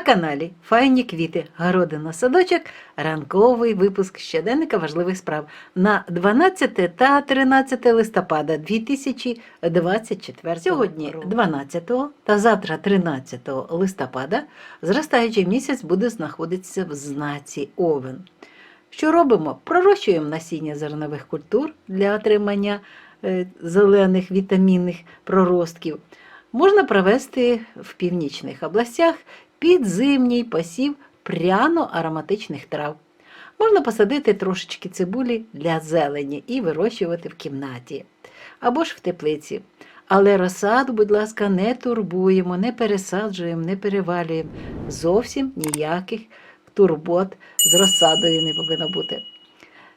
каналі Файні квіти, городина садочок, ранковий випуск щоденника важливих справ на 12 та 13 листопада 2024 Сьогодні 12 та завтра 13 листопада зростаючий місяць буде знаходитися в знаці Овен. Що робимо? Пророщуємо насіння зернових культур для отримання е, зелених вітамінних проростків. Можна провести в північних областях підзимній посів пряно-ароматичних трав. Можна посадити трошечки цибулі для зелені і вирощувати в кімнаті або ж в теплиці. Але розсаду, будь ласка, не турбуємо, не пересаджуємо, не перевалюємо. Зовсім ніяких турбот з розсадою не повинно бути.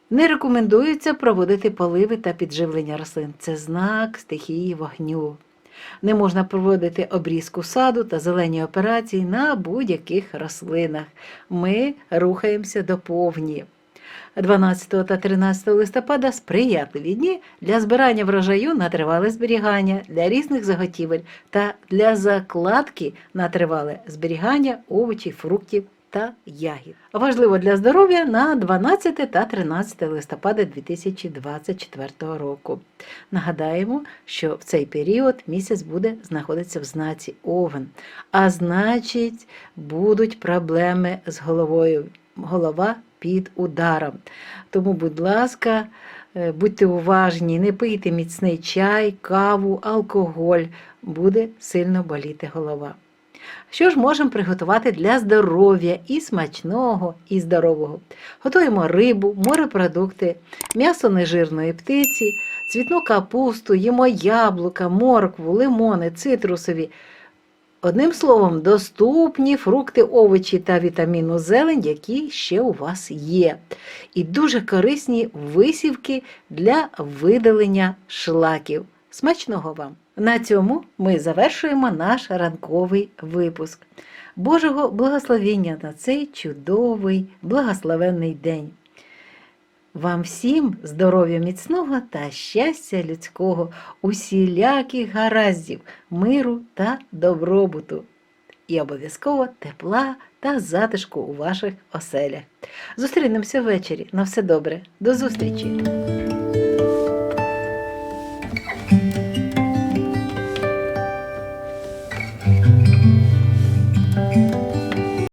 Не рекомендується проводити поливи та підживлення рослин. Це знак стихії вогню. Не можна проводити обрізку саду та зелені операції на будь-яких рослинах. Ми рухаємося до повні. 12 та 13 листопада сприятливі дні для збирання врожаю на тривале зберігання для різних заготівель та для закладки на тривале зберігання овочів, фруктів та ягід. Важливо для здоров'я на 12 та 13 листопада 2024 року. Нагадаємо, що в цей період місяць буде знаходитися в знаці Овен, а значить, будуть проблеми з головою. Голова під ударом. Тому, будь ласка, е, будьте уважні, не пийте міцний чай, каву, алкоголь, буде сильно боліти голова. Що ж можемо приготувати для здоров'я і смачного, і здорового? Готуємо рибу, морепродукти, м'ясо нежирної птиці, цвітну капусту, їмо яблука, моркву, лимони, цитрусові. Одним словом, доступні фрукти, овочі та вітамінну зелень, які ще у вас є. І дуже корисні висівки для видалення шлаків. Смачного вам! На цьому ми завершуємо наш ранковий випуск. Божого благословення на цей чудовий, благословенний день. Вам всім здоров'я міцного та щастя людського, усіляких гараздів, миру та добробуту. І обов'язково тепла та затишку у ваших оселях. Зустрінемося ввечері. На все добре. До зустрічі!